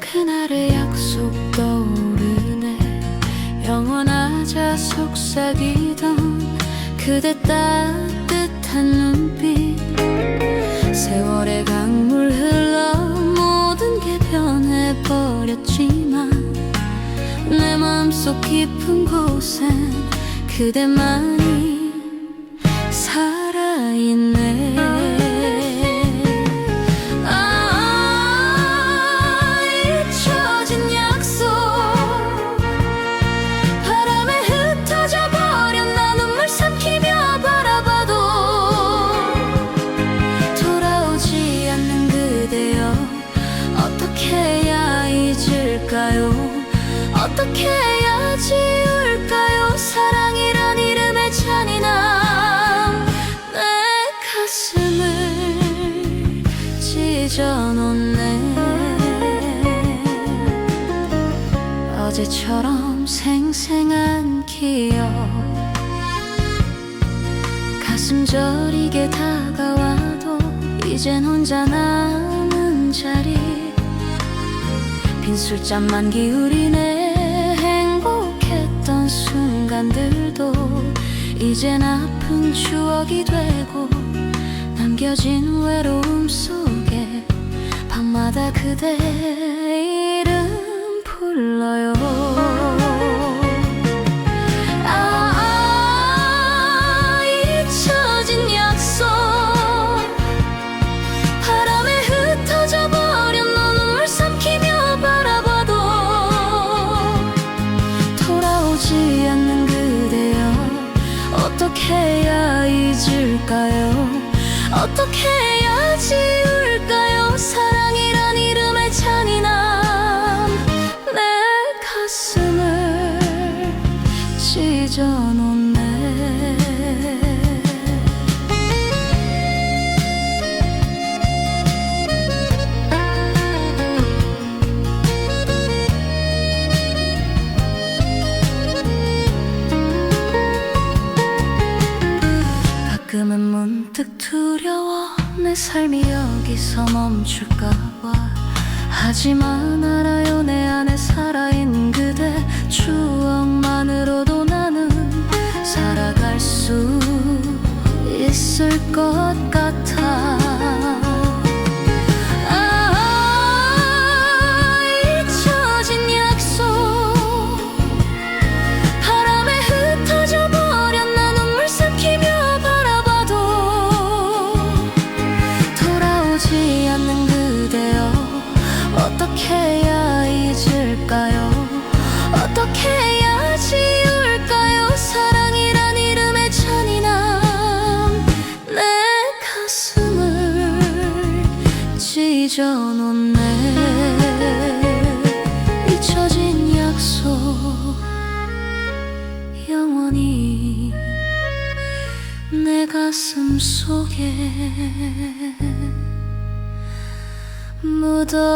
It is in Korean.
그날의 약속 떠오르네. 영원하자 속삭이던 그대 따뜻한 눈빛. 세월의 강물 흘러 모든 게 변해버렸지만 내 마음속 깊은 곳엔 그대만이 잊을까요? 어떻게 해야 지 울까요? 사랑이란 이름의 잔인함 내 가슴을 찢어놓네. 어제처럼 생생한 기억. 가슴 저리게 다가와도 이젠 혼자 남은 자리 빈 술잔만 기울이네. 행복했던 순간들도 이젠 아픈 추억이 되고 남겨진 외로움 속에 밤마다 그대 이름 불러요 돌아오지 않는 그대여 어떻게 해야 잊을까요? 어떻게 해야 지울까요? 사랑이란 이름의 잔인함 내 가슴을 찢어놓네 삶이 여기서 멈출까봐. 하지만 알아요 내 안에 살아있는 그대 추억만으로도 나는 살아갈 수 있을 것 같아. 아 찢어놓네. 잊혀진 약속 영원히 내 가슴 속에 묻어두리